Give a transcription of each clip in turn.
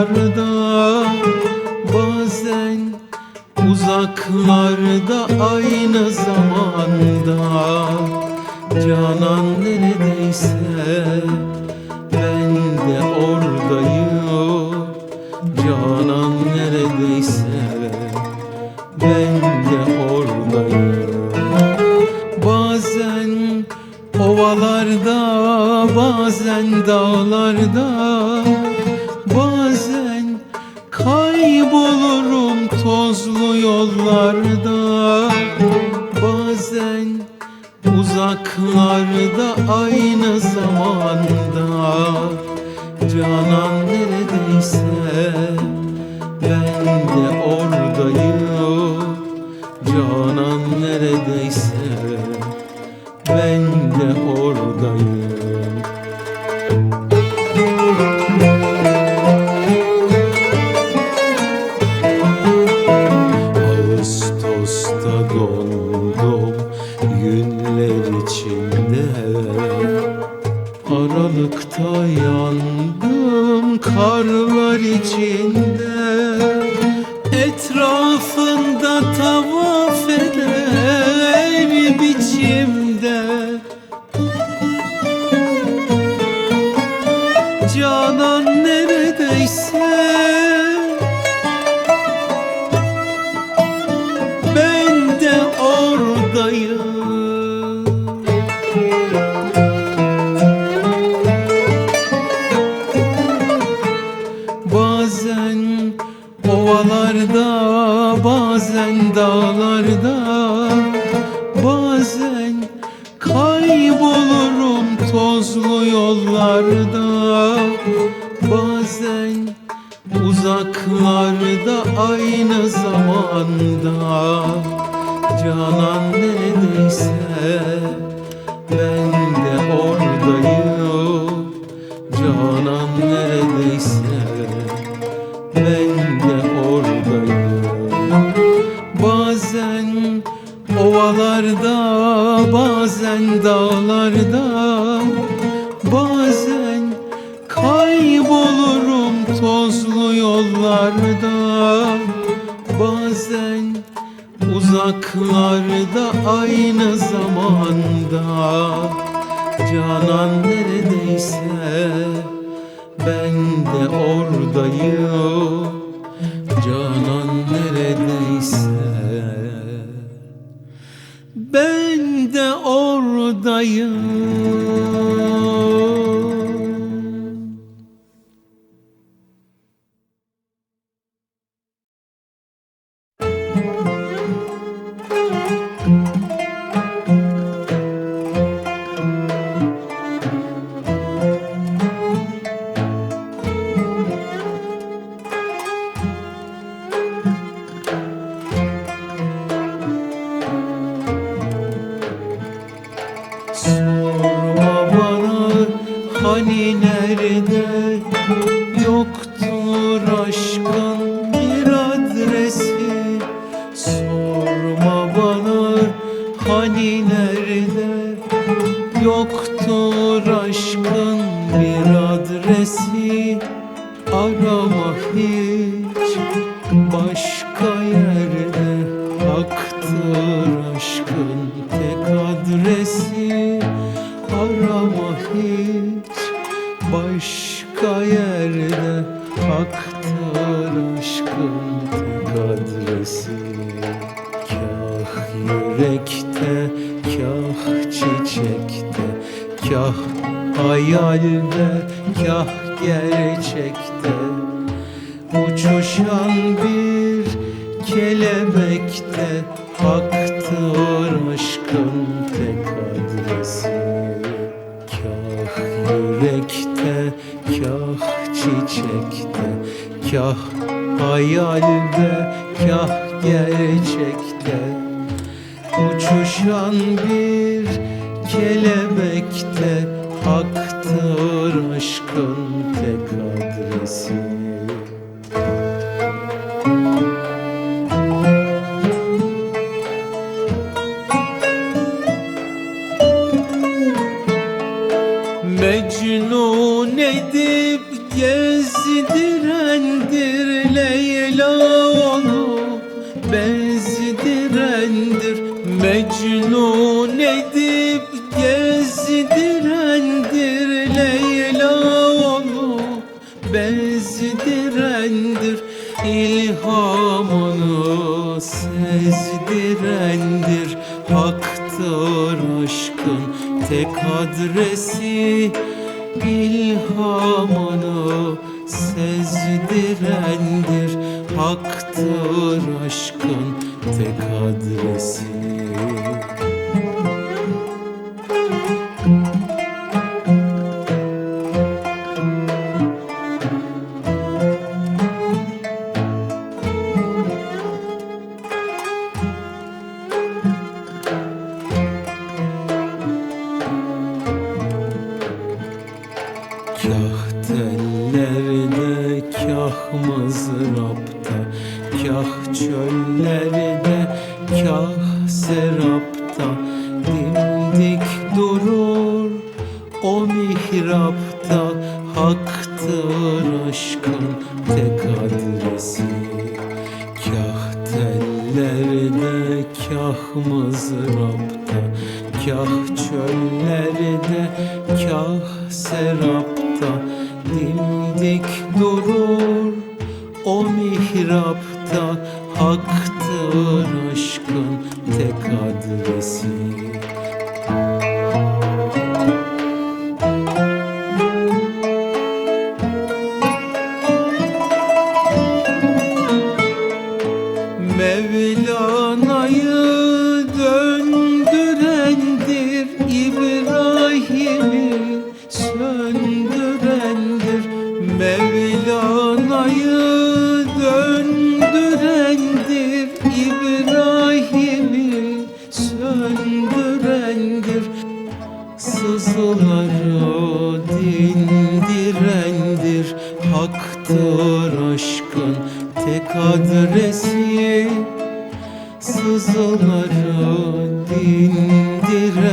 uzaklarda bazen uzaklarda aynı zamanda canan neredeyse you. dağlarda bazen dağlarda bazen kaybolurum tozlu yollarda bazen uzaklarda aynı zamanda. Canan neredeyse ben de oradayım. Canan neredeyse yoldayım yerde Haktır aşkın kadresi. Kah yürekte, kah çiçekte Kah hayalde, kah gerçekte. Uçuşan bir kelebekte Haktır aşkın kah çiçekte Kah hayalde, kah gerçekte. Uçuşan bir kelebekte Haktır aşkın tek adresi çöllerde, kah serapta Dimdik durur o mihrapta Haktır aşkın tek adresi Haktır aşkın tek adresi. Sızıları dindirendir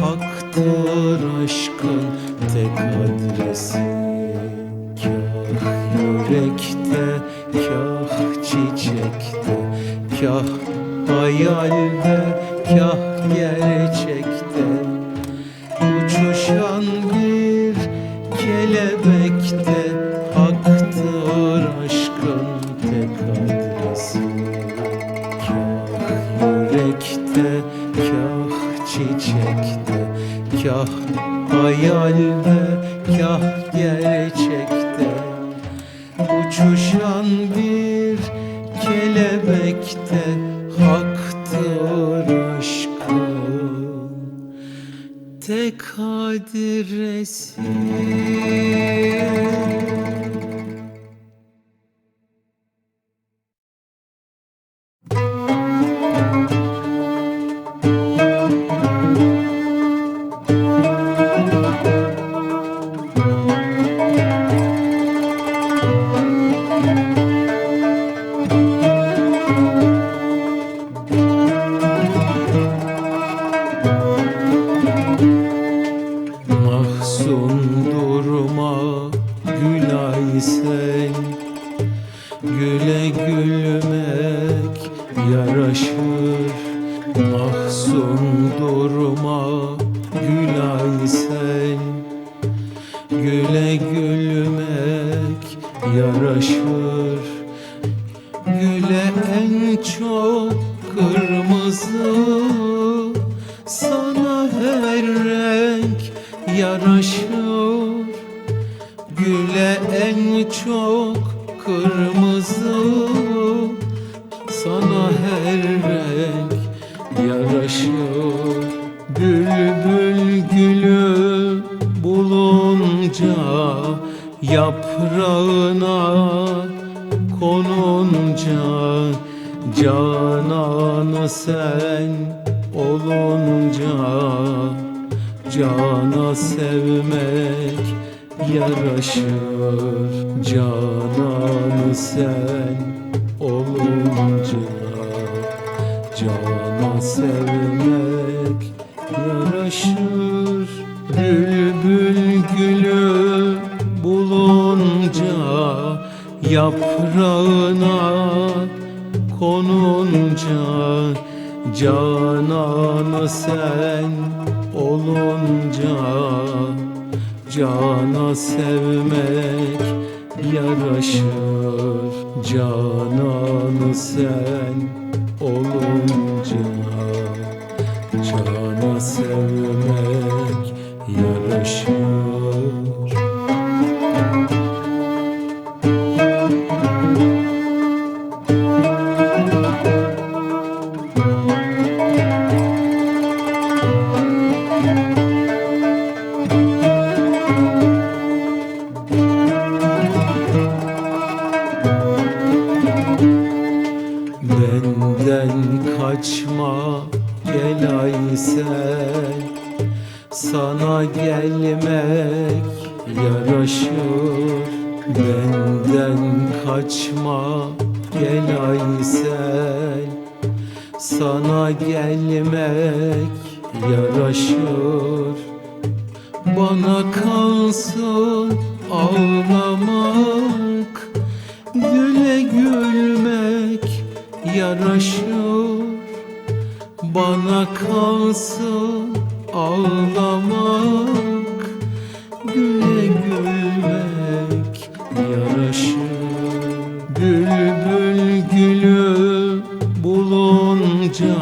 Haktır aşkın tek adresi. Kah yürekte, kah çiçekte Kah hayalde, kah gerçekte Kah hayalde, kah gerçekte. Uçuşan bir kelebekte Haktır aşkın tek yaraşır Mahzun durma Gülay sen. Güle gülmek yaraşır. Güle en çok kırmızı Sana her renk yaraşır. Güle en çok bulunca Yaprağına konunca Cananı sen olunca Cana sevmek yaraşır. Cananı sen olunca Cana sevmek Yaprağına konunca Cananı sen olunca Cana sevmek yaraşır. Cananı sen olunca Cana sevmek yaraşır yaraşır Bana kalsın ağlamak. Güle gülmek yaraşır Bülbül gülü bulunca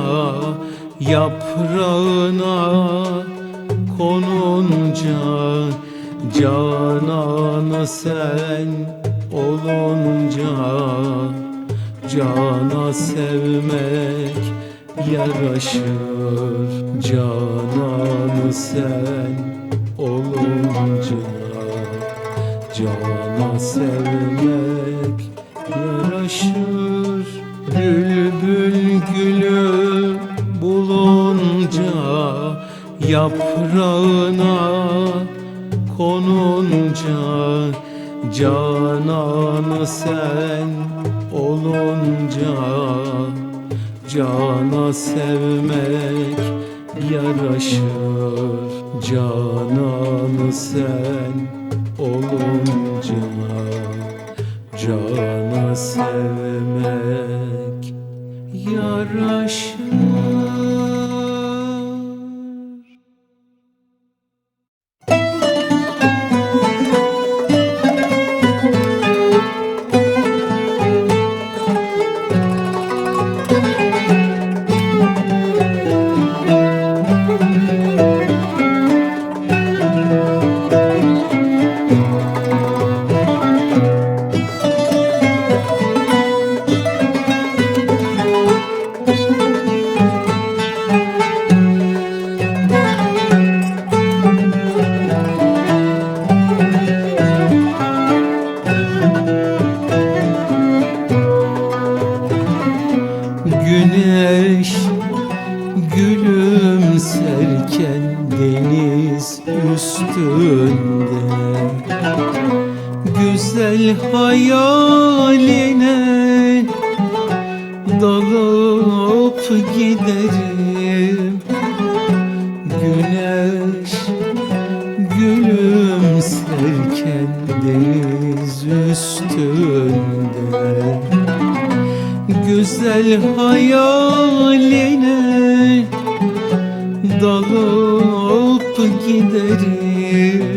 Yaprağına konunca Cananı sen sevmek yaraşır. Cananı sen olunca Cana sevmek yaraşır. Bülbül gülü bulunca Yaprağına konunca Cananı sen olunca Cana sevmek yaraşır. Cananı sen olunca Cana sevmek yaraşır deniz üstünde Güzel hayaline dalıp giderim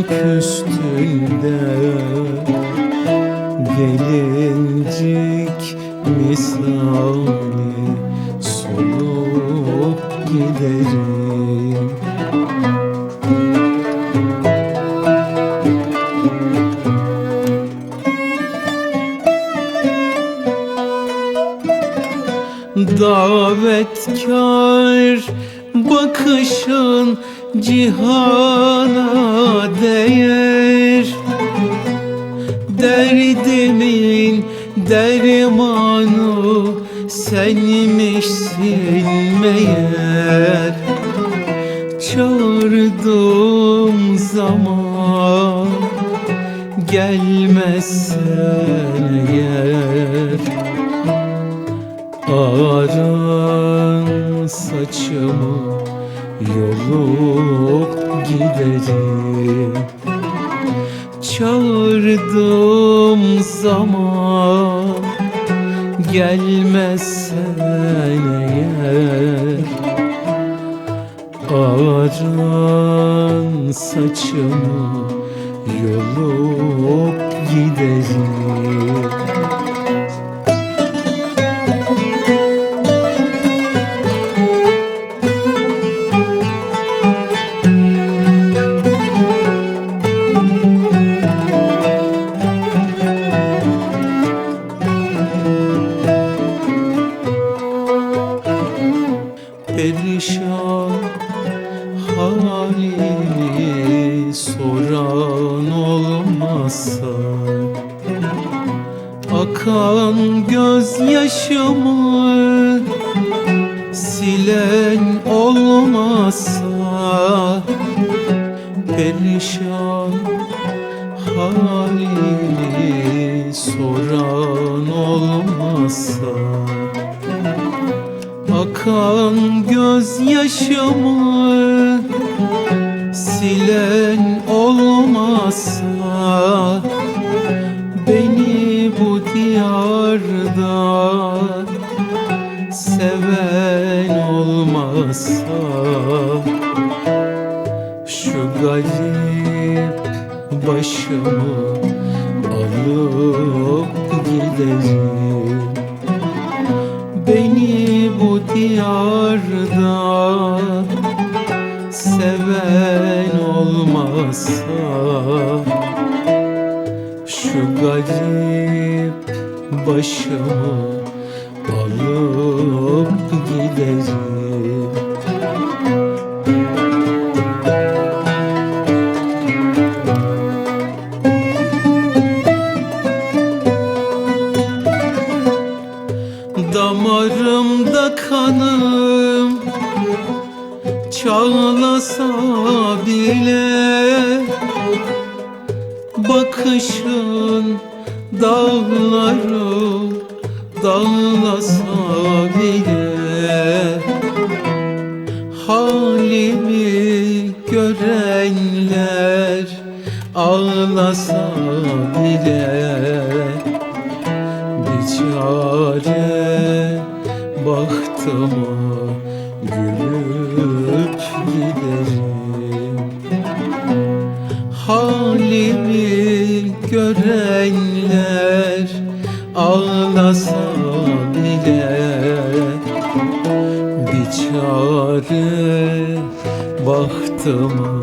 bana küstün de Gelincik misali solup giderim. Davetkar bakışın cihana değer. Derdimin dermanı senmişsin meğer Çağırdığım zaman gelmezsen eğer. Aran saçımı yolup giderim. Çağırdığım zaman gelmezsen eğer Aran saçımı yolup giderim soran olmazsa Akan gözyaşımı silen olmazsa Perişan halini soran olmazsa Akan gözyaşımı silen olmazsa Beni bu diyarda seven olmazsa Şu garip başımı alıp giderim. Beni bu diyarda seven olmazsa Şu garip başımı alıp giderim bile Bakışın dağları dağlasa bile Halimi görenler ağlasa bile bir çare çare baktıma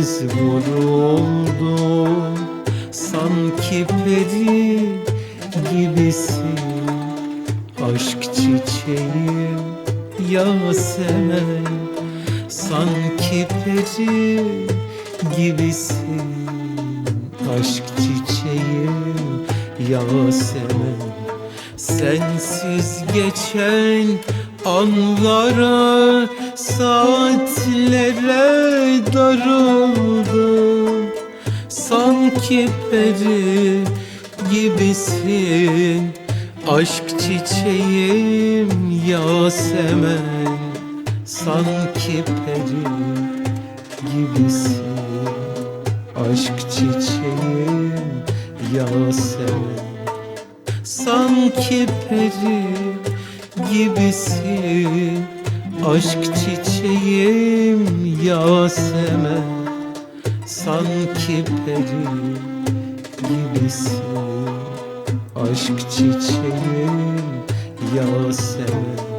görmez vuruldum Sanki peri gibisin. Aşk çiçeğim Yasemen Sanki peri gibisin. Aşk çiçeğim Yasemen Sensiz geçen anlara Saatlere darıldım. Sanki peri gibisin. Aşk çiçeğim Yasemen. Sanki peri gibisin. Aşk çiçeğim Yasemen. Sanki peri gibisin. Aşk çiçeğim Yasemen Sanki peri gibisin. Aşk çiçeğim Yasemen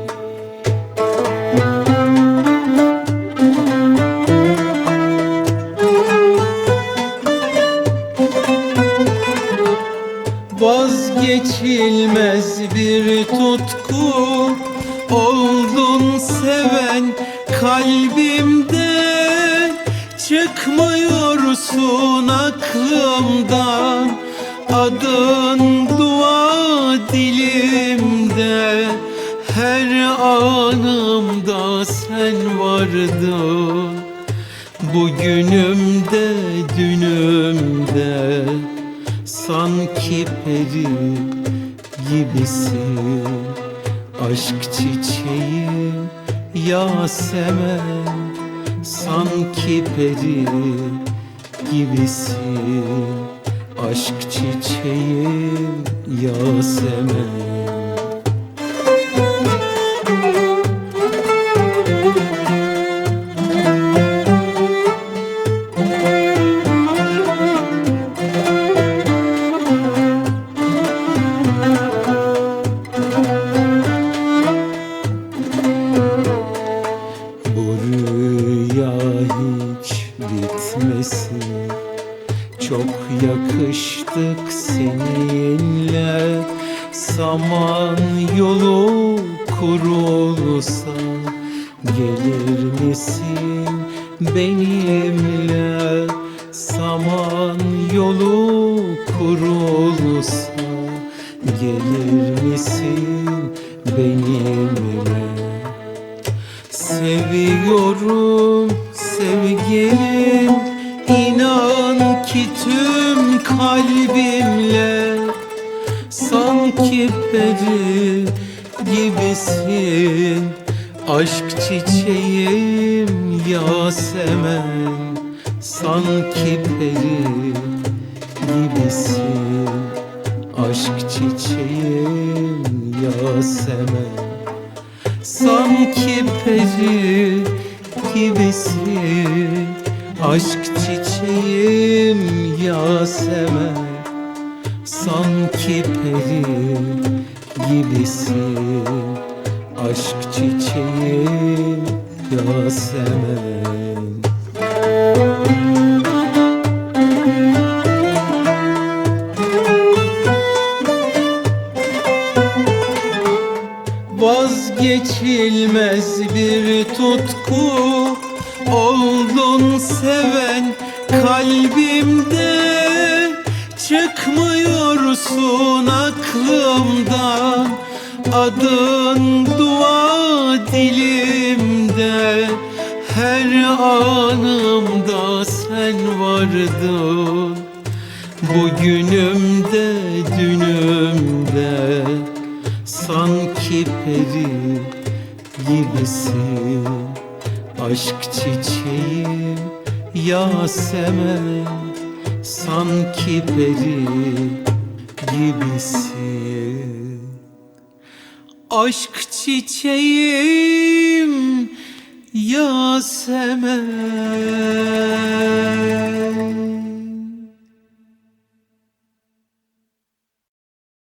Vazgeçilmez bir tutku. Oldun seven kalbimde Çıkmıyorsun aklımdan. Adın dua dilimde Her anımda sen vardın. Bugünümde dünümde Sanki peri gibisin. Aşk çiçeğim Yasemen. Sanki peri gibisin. Aşk çiçeğim Yasemen Saman yolu kurulsa Gelir misin benimle Sanki peri gibisin. Aşk çiçeğim Yasemen Sanki peri gibisin. Aşk çiçeğim Yasemen Sanki peri gibisin. Aşk çiçeğim Yasemen Vazgeçilmez bir tutku. Oldun seven kalbimde Çıkmıyorsun aklımdan. Adın dua dilimde Her anımda sen vardın. Bugünümde dünümde Sanki peri gibisin. Aşk çiçeğim Yasemen Sanki peri gibisin. Aşk çiçeğim Yasemen